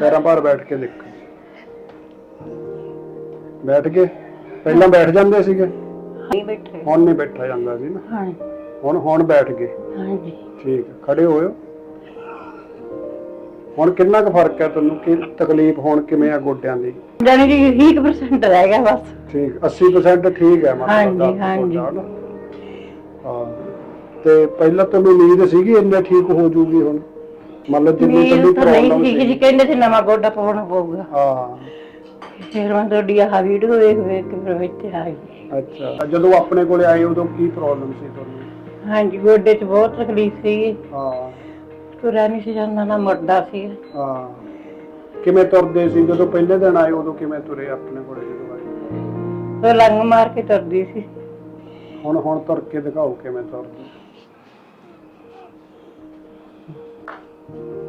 ਪੈਰਾਂ ਭਾਰ ਬੈਠ ਕੇ ਦੇਖੋ। ਬੈਠ ਕੇ? ਪਹਿਲਾਂ ਬੈਠ ਜਾਂਦੇ ਸੀਗੇ। ਨਹੀਂ ਬੈਠੇ। ਹੁਣ ਨਹੀਂ ਬੈਠਾ ਜਾਂਦਾ ਸੀ ਨਾ। ਹਾਂ। ਹੁਣ ਹੁਣ ਬੈਠ ਗਏ। ਹਾਂਜੀ ਠੀਕ ਹੈ ਖੜੇ ਹੋਇਓ। ਹੁਣ ਕਿੰਨਾ ਕੁ ਫ਼ਰਕ ਹੈ ਤੁਹਾਨੂੰ? ਕਿ ਤਕਲੀਫ ਹੁਣ ਕਿਵੇਂ ਆ ਗੋਡਿਆਂ ਦੀ? ਜਾਨੀ ਕਿ 1% ਰਹਿ ਗਿਆ ਬਸ। ਠੀਕ 80% ਠੀਕ ਹੈ ਮਤਲਬ ਹਾਂਜੀ, ਦਰਦ ਹਾਂਜੀ। ਹਾਂ। ਤੇ ਪਹਿਲਾਂ ਤੁਹਾਨੂੰ ਉਮੀਦ ਸੀਗੀ ਇੰਨੇ ਠੀਕ ਹੋ ਜੂਗੀ ਹੁਣ? ਜਿੰਨੀ ਤੁਹਾਡੀ ਤਾਂ ਨਹੀਂ ਜੀ ਸੀ ਕਹਿੰਦੇ ਸੀ ਨਵਾਂ ਗੋਡਾ ਪਾਉਣਾ ਪਊਗਾ। ਹਾਂ। ਫਿਰ ਮੈਂ ਤੁਹਾਡੀ ਆਹ ਵੀਡੀਓ ਵੇਖ ਵੇਖ ਕੇ ਫਿਰ ਇੱਥੇ ਆ ਗਈ। ਅੱਛਾ। ਜਦੋਂ ਆਪਣੇ ਕੋਲੇ ਆਏ ਉਦੋਂ ਕੀ ਪ੍ਰੋਬਲਮ ਸੀ ਤੁਹਾਨੂੰ? ਹਾਂਜੀ ਗੋਡੇ 'ਚ ਬਹੁਤ ਤਕਲੀਫ ਸੀ। ਹਾਂ। ਤੁਰਿਆ ਨਹੀਂ ਸੀ ਜਾਂਦਾ ਨਾ ਮੁੜਦਾ ਸੀ। ਹਾਂ। ਕਿਵੇਂ ਤੁਰਦੇ ਸੀ? ਜਦੋਂ ਪਹਿਲੇ ਦਿਨ ਆਏ ਉਦੋਂ ਕਿਵੇਂ ਤੁਰੇ ਆਪਣੇ ਕੋਲੇ ਜਦੋਂ ਆਏ? ਫਿਰ ਲੰਗ ਮਾਰ ਕੇ ਤੁਰਦੀ ਸੀ। ਹੁਣ ਹੁਣ ਤੁਰ ਕੇ ਦਿਖਾਓ ਕਿਵੇਂ ਤੁਰਦੇ। thank you.